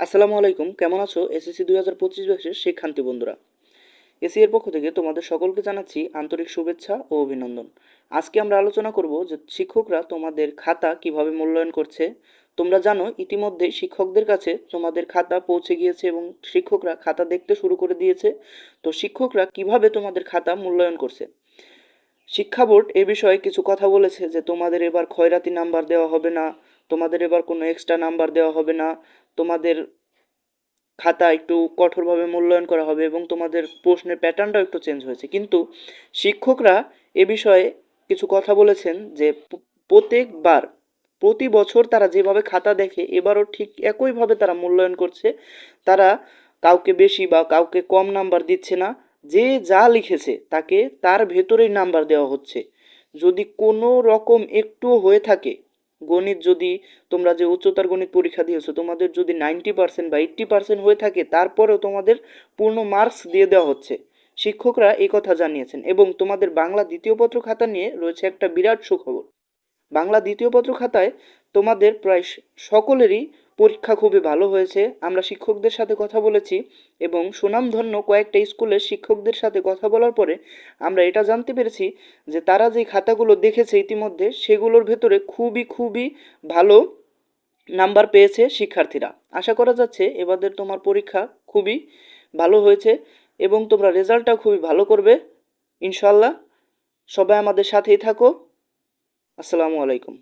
আসসালামু আলাইকুম, কেমন আছো? এসএসসি দুই হাজার পঁচিশ ব্যাচের শিক্ষান্তি বন্ধুরা। এসি এর পক্ষ থেকে তোমাদের সকলকে জানাচ্ছি আন্তরিক শুভেচ্ছা ও অভিনন্দন। আজকে আমরা আলোচনা করব যে শিক্ষকরা তোমাদের খাতা কীভাবে মূল্যায়ন করছে। তোমরা জানো ইতিমধ্যে শিক্ষকদের কাছে তোমাদের খাতা পৌঁছে গিয়েছে এবং শিক্ষকরা খাতা দেখতে শুরু করে দিয়েছে। তো শিক্ষকরা কীভাবে তোমাদের খাতা মূল্যায়ন করছে? শিক্ষা বোর্ড এ বিষয়ে কিছু কথা বলেছে যে তোমাদের এবার খয়রাতি নাম্বার দেওয়া হবে না, তোমাদের এবার কোনো এক্সট্রা নাম্বার দেওয়া হবে না, তোমাদের খাতা একটু কঠোরভাবে মূল্যায়ন করা হবে এবং তোমাদের প্রশ্নের প্যাটার্নটাও একটু চেঞ্জ হয়েছে। কিন্তু শিক্ষকরা এ বিষয়ে কিছু কথা বলেছেন যে প্রত্যেকবার, প্রতি বছর তারা যেভাবে খাতা দেখে এবারও ঠিক একইভাবে তারা মূল্যায়ন করছে, তারা কাউকে বেশি বা কাউকে কম নাম্বার দিচ্ছে না যে যা লিখেছে তাকে তার ভেতরেই নাম্বার দেওয়া হচ্ছে। যদি কোনো রকম একটুও হয়ে থাকে, গণিত যদি তোমরা যে উচ্চতার গণিত পরীক্ষা দিয়েছ, তোমাদের যদি নাইনটি পার্সেন্ট বা এইট্টি পার্সেন্ট হয়ে থাকে, তারপরেও তোমাদের পূর্ণ মার্কস দিয়ে দেওয়া হচ্ছে। শিক্ষকরা এই কথা জানিয়েছেন এবং তোমাদের বাংলা দ্বিতীয় পত্র খাতা নিয়ে রয়েছে একটা বিরাট সুখবর। বাংলা দ্বিতীয় পত্র খাতায় তোমাদের প্রায় সকলেরই পরীক্ষা খুবই ভালো হয়েছে। আমরা শিক্ষকদের সাথে কথা বলেছি এবং সুনামধন্য কয়েকটা স্কুলের শিক্ষকদের সাথে কথা বলার পরে আমরা এটা জানতে পেরেছি যে তারা যে খাতাগুলো দেখেছে ইতিমধ্যে, সেগুলোর ভেতরে খুবই খুবই ভালো নাম্বার পেয়েছে শিক্ষার্থীরা। আশা করা যাচ্ছে এবারের তোমার পরীক্ষা খুবই ভালো হয়েছে এবং তোমরা রেজাল্টটাও খুবই ভালো করবে। ইনশাল্লাহ সবাই আমাদের সাথেই থাকো। আসসালামু আলাইকুম।